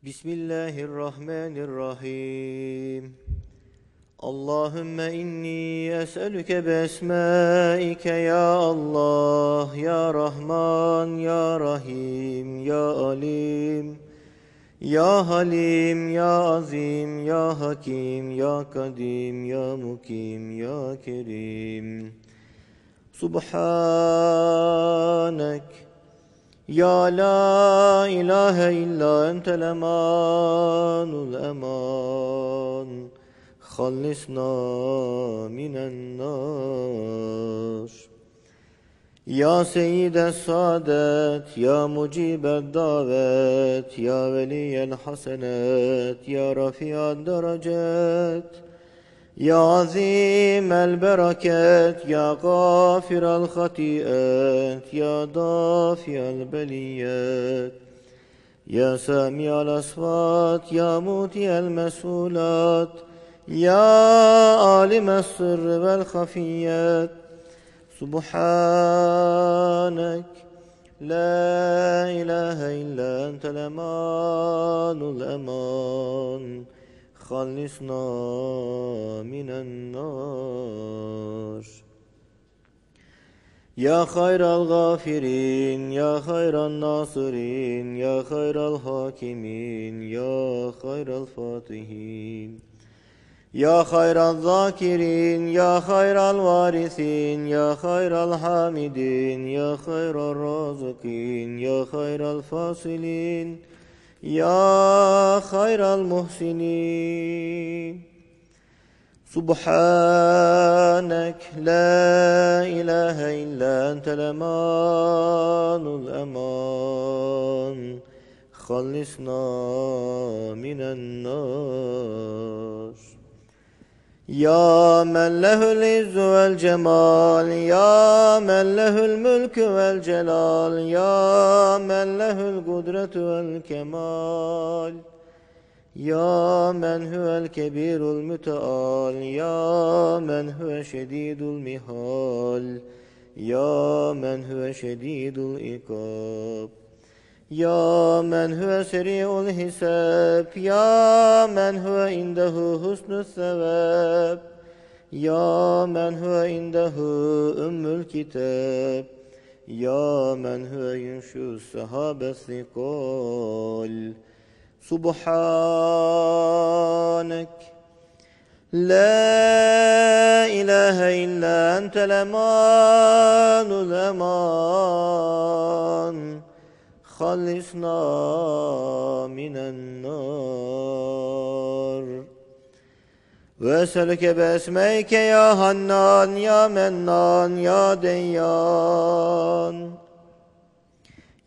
Bismillahirrahmanirrahim. Allahümme inni es'elüke besmaike ya Allah, ya Rahman, ya Rahim, ya Alim, ya Halim, ya Azim, ya Hakim, ya Kadim, ya Mukim, ya Kerim. Subhanek. Ya la ilahe illa entel emanul eman. Hallisna minen nar. Ya Seyyide Saadet, Ya Mucibe Davet, Ya Veliyel Hasenet, Ya Rafi'ad Derecet, Ya Azim el Bereket, Ya Gafir el Hati'et, Ya Dafi el Beliyet, Ya Sami el Asfat, Ya Muti el Mesulat, Ya Alim el Sırr vel Hafiyet, خلصنا من النار يا خير الغافرين يا خير الناصرين يا خير الحاكمين يا خير الفاتحين يا خير الذاكرين يا خير الوارثين يا خير الحامدين يا خير الرازقين يا خير الفاصلين يا خير المحسنين سبحانك لا إله إلا أنت الأمان الأمان خلصنا من النار ya men lehül izzu vel cemal Ya men lehül mülkü vel celal Ya men lehül kudretu vel kemal. Ya men huvel kebirul müteal Ya men huve şedidul mihal Ya men huve şedidul ikab ya men huve seri'ul hisab. Ya men huve indehu husnü sevab. Ya men huve indehu ümmül kitab. Ya men huve yunşu sahabe sikol. Subhanek La ilahe illa entel emanul eman خلصنا من النار وأسألك بأسمائك يا حنان يا منان يا ديان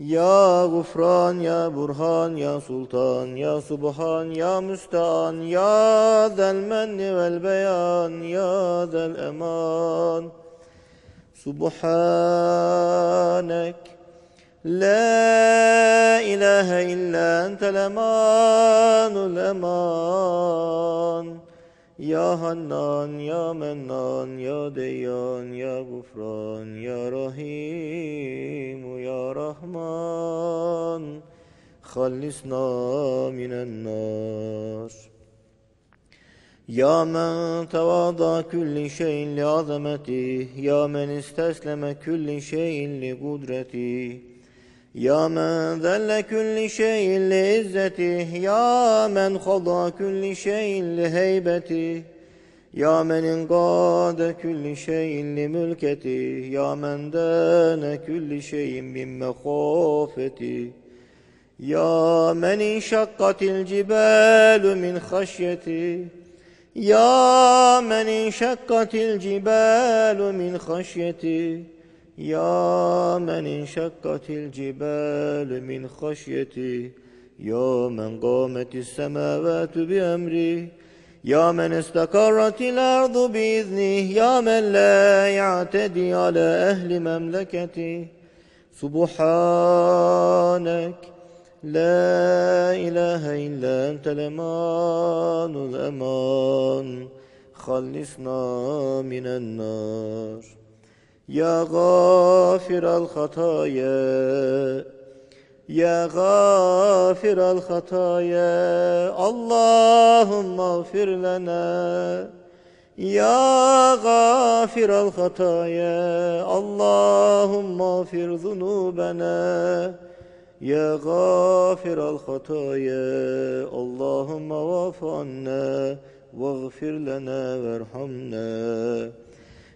يا غفران يا برهان يا سلطان يا سبحان يا مستعان يا ذا المن والبيان يا ذا الأمان سبحانك لا إله إلا أنت الأمان الأمان يا حنان يا منان يا ديان يا غفران يا رحيم يا رحمن خلصنا من النار يا من تواضع كل شيء لعظمته يا من استسلم كل شيء لقدرته يا من ذل كل شيء لعزته يا من خضع كل شيء لهيبته يا من انقاد كل شيء لملكته يا من دان كل شيء من مخافته يا من انشقت الجبال من خشيته يا من انشقت الجبال من خشيته. يا من انشقت الجبال من خشيته يا من قامت السماوات بأمره يا من استقرت الأرض بإذنه يا من لا يعتدي على أهل مملكته سبحانك لا إله إلا أنت الأمان الأمان. خلصنا من النار. يا غافر الخطايا يا غافر الخطايا اللهم اغفر لنا يا غافر الخطايا اللهم اغفر ذنوبنا يا غافر الخطايا اللهم واعف عنا واغفر لنا وارحمنا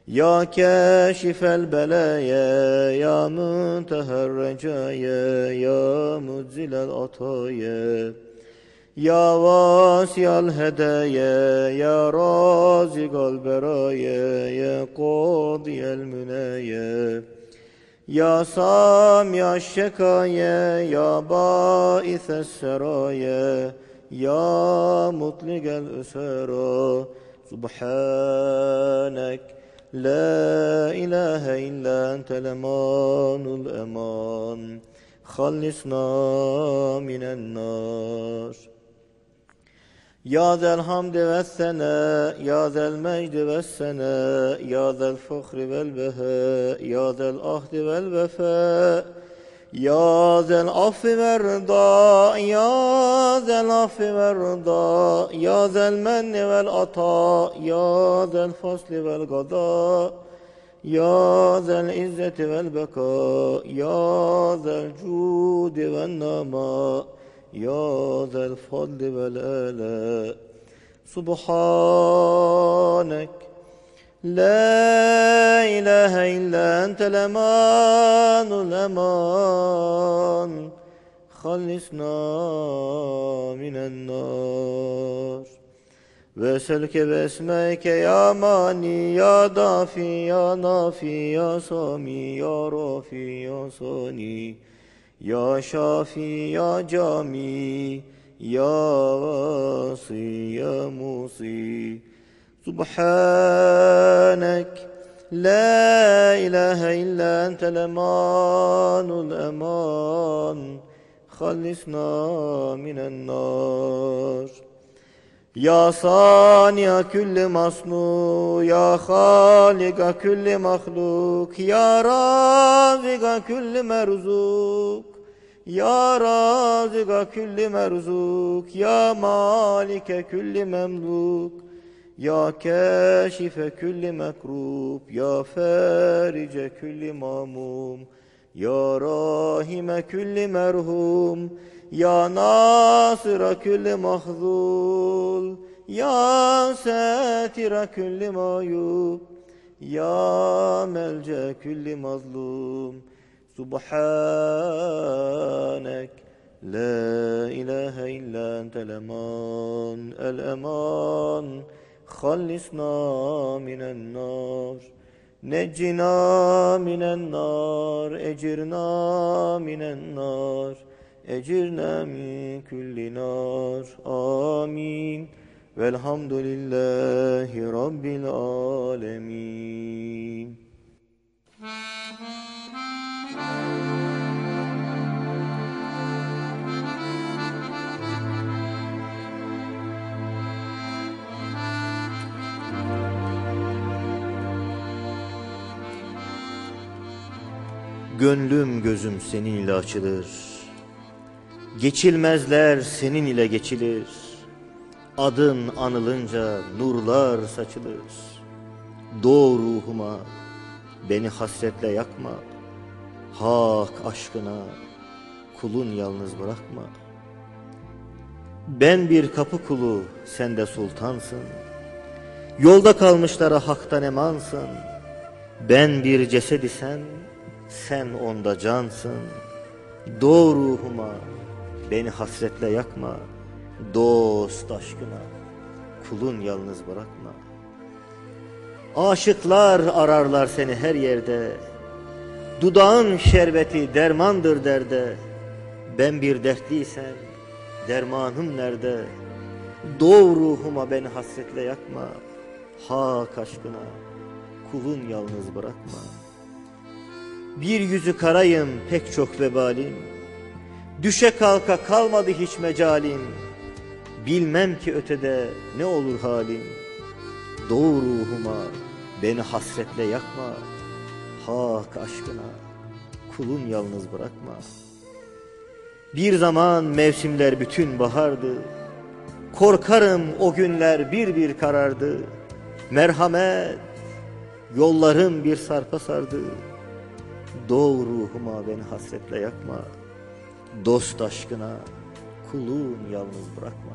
يا كاشف البلايا يا منتهى الرجايا يا مزل العطايا يا واسع الهدايا يا رازق البرايا يا قاضي المنايا يا سامع الشكايا يا بائث السرايا يا مطلق الأسرى سبحانك لا إله إلا أنت الأمان الأمان. خلصنا من النار يا ذا الحمد والثناء يا ذا المجد والثناء يا ذا الفخر والبهاء يا ذا العهد والوفاء يا ذا العفو والرضا يا العفو والرضا يا ذا المن والعطاء يا ذا الفصل والقضاء يا ذا العزة والبقاء يا ذا الجود والنماء يا ذا الفضل والآلاء. سبحانك لا إله إلا أنت الأمان الأمان خلصنا من النار. وأسألك باسمك يا ماني يا دافي يا نافي يا صامي يا رافي يا صاني يا شافي يا جامي يا واصي يا موصي سبحانك لا إله إلا أنت الأمان الأمان. خلصنا من النار يا صانع كل مصنوع يا خالق كل مخلوق يا رازق كل مرزوق يا رازق كل مرزوق يا مالك كل مملوك يا كاشف كل مكروب يا فارج كل ماموم يا راهم كل مرهوم يا ناصر كل مخذول يا ساتر كل معيوب يا ملجأ كل مظلوم سبحانك لا إله إلا أنت الأمان الأمان خلصنا من النار Neccina minen nar, ecirna minen nar, ecirna min kulli nar. Amin. Velhamdülillahi Rabbil alemin. Gönlüm gözüm seninle açılır. Geçilmezler senin ile geçilir. Adın anılınca nurlar saçılır. Doğ ruhuma, beni hasretle yakma. Hak aşkına, kulun yalnız bırakma. Ben bir kapı kulu, sen de sultansın. Yolda kalmışlara haktan emansın. Ben bir ceset isem, sen onda cansın. Doğ ruhuma, beni hasretle yakma. Dost aşkına, kulun yalnız bırakma. Aşıklar ararlar seni her yerde. Dudağın şerbeti dermandır derde. Ben bir dertliysem, dermanım nerede? Doğ ruhuma beni hasretle yakma. Hak aşkına, kulun yalnız bırakma. Bir yüzü karayım pek çok vebalim. Düşe kalka kalmadı hiç mecalim. Bilmem ki ötede ne olur halim. Doğu ruhuma beni hasretle yakma. Hak aşkına kulun yalnız bırakma. Bir zaman mevsimler bütün bahardı. Korkarım o günler bir bir karardı. Merhamet, yollarım bir sarpa sardı. Doğ ruhuma beni hasretle yakma. Dost aşkına kulun yalnız bırakma.